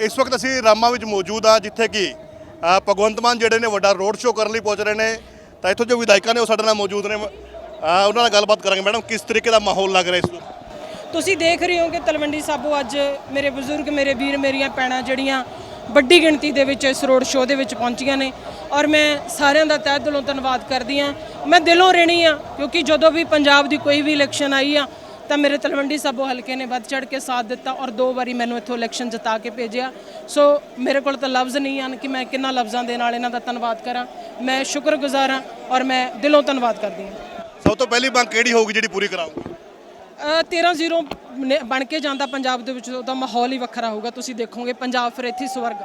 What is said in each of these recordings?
ਇਸ ਵਕਤ ਅਸੀਂ ਰਾਮਾ ਵਿੱਚ ਮੌਜੂਦ ਆ ਜਿੱਥੇ ਕਿ ਭਗਵੰਤ ਮਾਨ ਜਿਹੜੇ ਨੇ ਵੱਡਾ ਰੋਡ ਸ਼ੋਅ ਕਰਨ ਲਈ ਪਹੁੰਚ ਰਹੇ ਨੇ। ਤਾਂ ਇੱਥੋਂ ਜੋ ਵਿਧਾਇਕਾਂ ਨੇ ਉਹ ਸਾਡੇ ਨਾਲ ਮੌਜੂਦ ਨੇ। ਉਹਨਾਂ ਨਾਲ ਗੱਲਬਾਤ ਕਰਾਂਗੇ। ਮੈਡਮ, ਕਿਸ ਤਰੀਕੇ ਦਾ ਮਾਹੌਲ ਲੱਗ ਰਿਹਾ ਇਸ ਨੂੰ ਤੁਸੀਂ ਦੇਖ ਰਹੇ ਹੋ ਕਿ ਤਲਵੰਡੀ ਸਾਬੋ ਅੱਜ ਮੇਰੇ ਬਜ਼ੁਰਗ, ਮੇਰੇ ਵੀਰ, ਮੇਰੀਆਂ ਭੈਣਾਂ ਜਿਹੜੀਆਂ ਵੱਡੀ ਗਿਣਤੀ ਦੇ ਵਿੱਚ ਇਸ ਰੋਡ ਸ਼ੋਅ ਦੇ ਵਿੱਚ ਪਹੁੰਚੀਆਂ ਨੇ। ਔਰ ਮੈਂ ਸਾਰਿਆਂ ਦਾ ਤਹਿ ਦਿਲੋਂ ਧੰਨਵਾਦ ਕਰਦੀ ਹਾਂ। ਮੈਂ ਦਿਲੋਂ ਰਹਿਣੀ ਆ ਕਿਉਂਕਿ ਜਦੋਂ ਵੀ ਪੰਜਾਬ ਦੀ ਕੋਈ ਵੀ ਇਲੈਕਸ਼ਨ ਆਈ ਆ ਤਾਂ ਮੇਰੇ ਤਲਵੰਡੀ ਸਾਬੋ ਹਲਕੇ ਨੇ ਵੱਧ ਚੜ ਕੇ ਸਾਥ ਦਿੱਤਾ ਔਰ ਦੋ ਵਾਰੀ ਮੈਨੂੰ ਇੱਥੋਂ ਇਲੈਕਸ਼ਨ ਜਿਤਾ ਕੇ ਭੇਜਿਆ। ਸੋ ਮੇਰੇ ਕੋਲ ਤਾਂ ਲਫ਼ਜ਼ ਨਹੀਂ ਹਨ ਕਿ ਮੈਂ ਕਿੰਨਾ ਲਫ਼ਜ਼ਾਂ ਦੇ ਨਾਲ ਇਹਨਾਂ ਦਾ ਧੰਨਵਾਦ ਕਰਾਂ। ਮੈਂ ਸ਼ੁਕਰਗੁਜ਼ਾਰ ਹਾਂ ਔਰ ਮੈਂ ਦਿਲੋਂ ਧੰਨਵਾਦ ਕਰਦੀ ਹਾਂ। ਸਭ ਤੋਂ ਪਹਿਲੀ ਮੰਗ ਕਿਹੜੀ ਹੋਊਗੀ ਜਿਹੜੀ ਪੂਰੀ ਕਰਾਉਂਗੇ ਅ, 13-0 ਨੇ- ਬਣ ਕੇ ਜਾਂਦਾ ਪੰਜਾਬ ਦੇ ਵਿੱਚ ਉਹਦਾ ਮਾਹੌਲ ਹੀ ਵੱਖਰਾ ਹੋਊਗਾ। ਤੁਸੀਂ ਦੇਖੋਗੇ ਪੰਜਾਬ ਫਿਰ ਇੱਥੇ ਸਵਰਗ।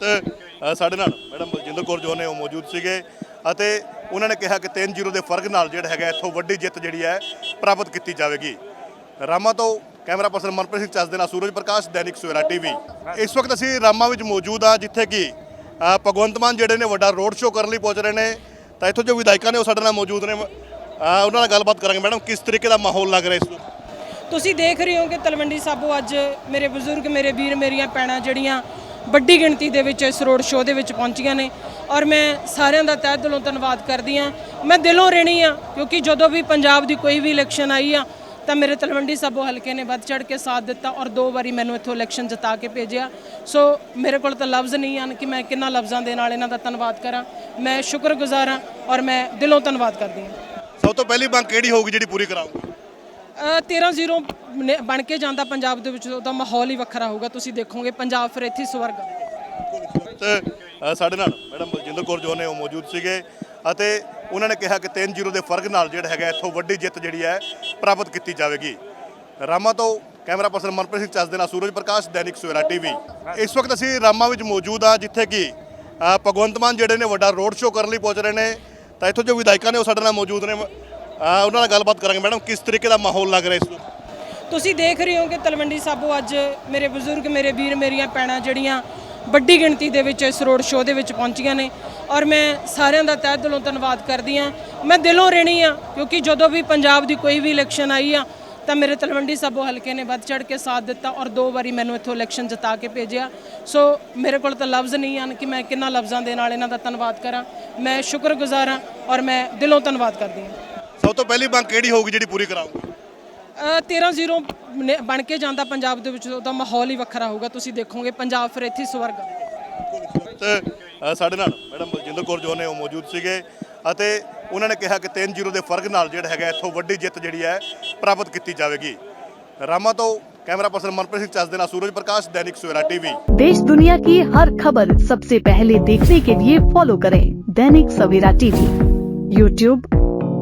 ਤੇ ਸਾਡੇ ਨਾਲ ਮੈਡਮ ਬਲਜਿੰਦਰ ਕੌਰ ਜੋ ਨੇ ਉਹ ਮੌਜੂਦ ਸੀਗੇ ਅਤੇ ਉਹਨਾਂ ਨੇ ਕਿਹਾ ਕਿ 3-0 ਦੇ ਫ਼ਰਕ ਨਾਲ ਜਿਹੜਾ ਹੈਗਾ ਇੱਥੋਂ ਵੱਡੀ ਜਿੱਤ ਜਿਹੜੀ ਹੈ ਪ੍ਰਾਪਤ ਕੀਤੀ ਜਾਵੇਗੀ। ਰਾਮਾ ਤੋਂ ਕੈਮਰਾ ਪਰਸਨ ਮਨਪ੍ਰੀਤ ਸਿੰਘ ਚੱਸ ਦੇ ਨਾਲ ਸੂਰਜ ਪ੍ਰਕਾਸ਼, ਦੈਨਿਕ ਸਵੇਰਾ ਟੀਵੀ। ਇਸ ਵਕਤ ਅਸੀਂ ਰਾਮਾ ਵਿੱਚ ਮੌਜੂਦ ਆ ਜਿੱਥੇ ਕਿ ਭਗਵੰਤ ਮਾਨ ਜਿਹੜੇ ਨੇ ਵੱਡਾ ਰੋਡ ਸ਼ੋਅ ਕਰਨ ਲਈ ਪਹੁੰਚ ਰਹੇ ਨੇ। ਤਾਂ ਇੱਥੋਂ ਜੋ ਵਿਧਾਇਕਾਂ ਨੇ ਉਹ ਸਾਡੇ ਨਾਲ ਮੌਜੂਦ ਨੇ। ਉਹਨਾਂ ਨਾਲ ਗੱਲਬਾਤ ਕਰਾਂਗੇ। ਮੈਡਮ, ਕਿਸ ਤਰੀਕੇ ਦਾ ਮਾਹੌਲ ਲੱਗ ਰਿਹਾ ਇਸ ਨੂੰ ਤੁਸੀਂ ਦੇਖ ਰਹੇ ਹੋ ਕਿ ਤਲਵੰਡੀ ਸਾਬੋ ਅੱਜ ਮੇਰੇ ਬਜ਼ੁਰਗ, ਮੇਰੇ ਵੀਰ, ਮੇਰੀਆਂ ਭੈਣਾਂ ਜਿਹੜੀਆਂ ਵੱਡੀ ਗਿਣਤੀ ਦੇ ਵਿੱਚ ਇਸ ਰੋਡ ਸ਼ੋਅ ਦੇ ਵਿੱਚ ਪਹੁੰਚੀਆਂ ਨੇ ਔਰ ਮੈਂ ਸਾਰਿਆਂ ਦਾ ਤਹਿ ਦਿਲੋਂ ਧੰਨਵਾਦ ਕਰਦੀ ਹਾਂ। ਮੈਂ ਦਿਲੋਂ ਰਹਿਣੀ ਆ ਕਿਉਂਕਿ ਜਦੋਂ ਵੀ ਪੰਜਾਬ ਦੀ ਕੋਈ ਵੀ ਇਲੈਕਸ਼ਨ ਆਈ ਆ, ਤਾਂ ਮੇਰੇ ਤਲਵੰਡੀ ਸਾਬੋ ਹਲਕੇ ਨੇ ਵੱਧ ਚੜ ਕੇ ਸਾਥ ਦਿੱਤਾ ਔਰ ਦੋ ਵਾਰੀ ਮੈਨੂੰ ਇੱਥੋਂ ਇਲੈਕਸ਼ਨ ਜਿਤਾ ਕੇ ਭੇਜਿਆ। ਸੋ ਮੇਰੇ ਕੋਲ ਤਾਂ ਲਫ਼ਜ਼ ਨਹੀਂ ਹਨ ਕਿ ਮੈਂ ਕਿੰਨਾ ਲਫ਼ਜ਼ਾਂ ਦੇ ਨਾਲ ਇਹਨਾਂ ਦਾ ਧੰਨਵਾਦ ਕਰਾਂ। ਮੈਂ ਸ਼ੁਕਰਗੁਜ਼ਾਰ ਹਾਂ ਔਰ ਮੈਂ ਦਿਲੋਂ ਧੰਨਵਾਦ ਕਰਦੀ ਹਾਂ। ਸਭ ਤੋਂ ਪਹਿਲੀ ਮੰਗ ਕਿਹੜੀ ਹੋਊਗੀ ਜਿਹੜੀ ਪੂਰੀ ਕਰਾਉਂਗੇ? 13-0 ਨੇ- ਬਣ ਕੇ ਜਾਂਦਾ ਪੰਜਾਬ ਦੇ ਵਿੱਚ, ਉਹਦਾ ਮਾਹੌਲ ਹੀ ਵੱਖਰਾ ਹੋਊਗਾ। ਤੁਸੀਂ ਦੇਖੋਗੇ, ਪੰਜਾਬ ਫਿਰ ਇੱਥੇ ਸਵਰਗ ਤੇ ਸਾਡੇ ਨਾਲ ਮੈਡਮ ਬਲਜਿੰਦਰ ਕੌਰ ਜੋ ਨੇ, ਉਹ ਮੌਜੂਦ ਸੀਗੇ। ਅਤੇ ਉਹਨਾਂ ਨੇ ਕਿਹਾ ਕਿ 3-0 ਦੇ ਫ਼ਰਕ ਨਾਲ ਜਿਹੜਾ ਹੈਗਾ, ਇੱਥੋਂ ਵੱਡੀ ਜਿੱਤ ਜਿਹੜੀ ਹੈ, ਪ੍ਰਾਪਤ ਕੀਤੀ ਜਾਵੇਗੀ। ਰਾਮਾ ਤੋਂ ਕੈਮਰਾ ਪਰਸਨ ਮਨਪ੍ਰੀਤ ਸਿੰਘ ਚੱਸ ਦੇ ਨਾਲ ਸੂਰਜ ਪ੍ਰਕਾਸ਼, ਦੈਨਿਕ ਸਵੇਰਾ ਟੀਵੀ ਇਸ ਵਕਤ ਅਸੀਂ ਰਾਮਾ ਵਿੱਚ ਮੌਜੂਦ ਆ ਜਿੱਥੇ ਕਿ ਭਗਵੰਤ ਮਾਨ ਜਿਹੜੇ ਨੇ ਵੱਡਾ ਰੋਡ ਸ਼ੋਅ ਕਰਨ ਲਈ ਪਹੁੰਚ ਰਹੇ ਨੇ। ਤਾਂ ਇੱਥੋਂ ਜੋ ਵਿਧਾਇਕਾਂ ਨੇ, ਉਹ ਸਾਡੇ ਨਾਲ ਮੌਜੂਦ ਨੇ। ਅ, ਉਹਨਾਂ ਨਾਲ ਗੱਲਬਾਤ ਕਰਾਂਗੇ। ਮੈਡਮ ਕਿਸ ਤਰੀਕੇ ਦਾ ਮਾਹੌਲ ਲੱਗ ਰਿਹਾ ਇਸ ਨੂੰ ਤੁਸੀਂ ਦੇਖ ਰਹੇ ਹੋ ਕਿ ਤਲਵੰਡੀ ਸਾਬੋ ਅੱਜ ਮੇਰੇ ਬਜ਼ੁਰਗ ਮੇਰੇ ਵੀਰ ਮੇਰੀਆਂ ਭੈਣਾਂ ਜਿਹੜੀਆਂ ਵੱਡੀ ਗਿਣਤੀ ਦੇ ਵਿੱਚ ਇਸ ਰੋਡ ਸ਼ੋਅ ਦੇ ਵਿੱਚ ਪਹੁੰਚੀਆਂ ਨੇ ਔਰ ਮੈਂ ਸਾਰਿਆਂ ਦਾ ਤਹਿ ਦਿਲੋਂ ਧੰਨਵਾਦ ਕਰਦੀ ਹਾਂ। ਮੈਂ ਦਿਲੋਂ ਰਹਿਣੀ ਆ ਕਿਉਂਕਿ ਜਦੋਂ ਵੀ ਪੰਜਾਬ ਦੀ ਕੋਈ ਵੀ ਇਲੈਕਸ਼ਨ ਆਈ ਆ ਤਾਂ ਮੇਰੇ ਤਲਵੰਡੀ ਸਾਬੋ ਹਲਕੇ ਨੇ ਵੱਧ ਚੜ ਕੇ ਸਾਥ ਦਿੱਤਾ ਔਰ ਦੋ ਵਾਰੀ ਮੈਨੂੰ ਇੱਥੋਂ ਇਲੈਕਸ਼ਨ ਜਿਤਾ ਕੇ ਭੇਜਿਆ। ਸੋ ਮੇਰੇ ਕੋਲ ਤਾਂ ਲਫ਼ਜ਼ ਨਹੀਂ ਹਨ ਕਿ ਮੈਂ ਕਿੰਨਾ ਲਫ਼ਜ਼ਾਂ ਦੇ ਨਾਲ ਇਹਨਾਂ ਦਾ ਧੰਨਵਾਦ ਕਰਾਂ। ਮੈਂ ਸ਼ੁਕਰਗੁਜ਼ਾਰ ਹਾਂ ਔਰ ਮੈਂ ਦਿਲੋਂ ਧੰਨਵਾਦ ਕਰਦੀ ਹਾਂ। ਸਭ ਤੋਂ ਪਹਿਲੀ ਮੰਗ ਕਿਹੜੀ ਹੋਊਗੀ ਜਿਹੜੀ ਪੂਰੀ ਕਰਾਉਂਗੇ ਅ, 13-0 ਨੇ- ਬਣ ਕੇ ਜਾਂਦਾ ਪੰਜਾਬ ਦੇ ਵਿੱਚ ਉਹਦਾ ਮਾਹੌਲ ਹੀ ਵੱਖਰਾ ਹੋਊਗਾ ਤੁਸੀਂ ਦੇਖੋਗੇ ਪੰਜਾਬ ਫਿਰ ਇੱਥੇ ਹੀ ਸਵਰਗ ਆ। ਤੇ ਅ, ਸਾਡੇ ਨਾਲ ਮੈਡਮ ਬਲਜਿੰਦਰ ਕੌਰ ਜੋ ਨੇ ਉਹ ਮੌਜੂਦ ਸੀਗੇ ਅਤੇ ਉਹਨਾਂ ਨੇ ਕਿਹਾ ਕਿ 3-0 ਦੇ ਫਰਕ ਨਾਲ ਜਿਹੜਾ ਹੈਗਾ ਇੱਥੋਂ ਵੱਡੀ ਜਿੱਤ ਜਿਹੜੀ ਹੈ ਪ੍ਰਾਪਤ ਕੀਤੀ ਜਾਵੇਗੀ ਰਾਮਾ ਤੋਂ ਕੈਮਰਾ ਪਰਸਨ ਮਨਪ੍ਰੀਤ ਸਿੰਘ ਚੱਸ ਦੇ ਨਾਲ ਸੂਰਜ ਪ੍ਰਕਾਸ਼ ਦੈਨਿਕ ਸਵੇਰਾ ਟੀਵੀ देश दुनिया की हर खबर सबसे पहले देखने के लिए फॉलो करें दैनिक सवेरा टीवी यूट्यूब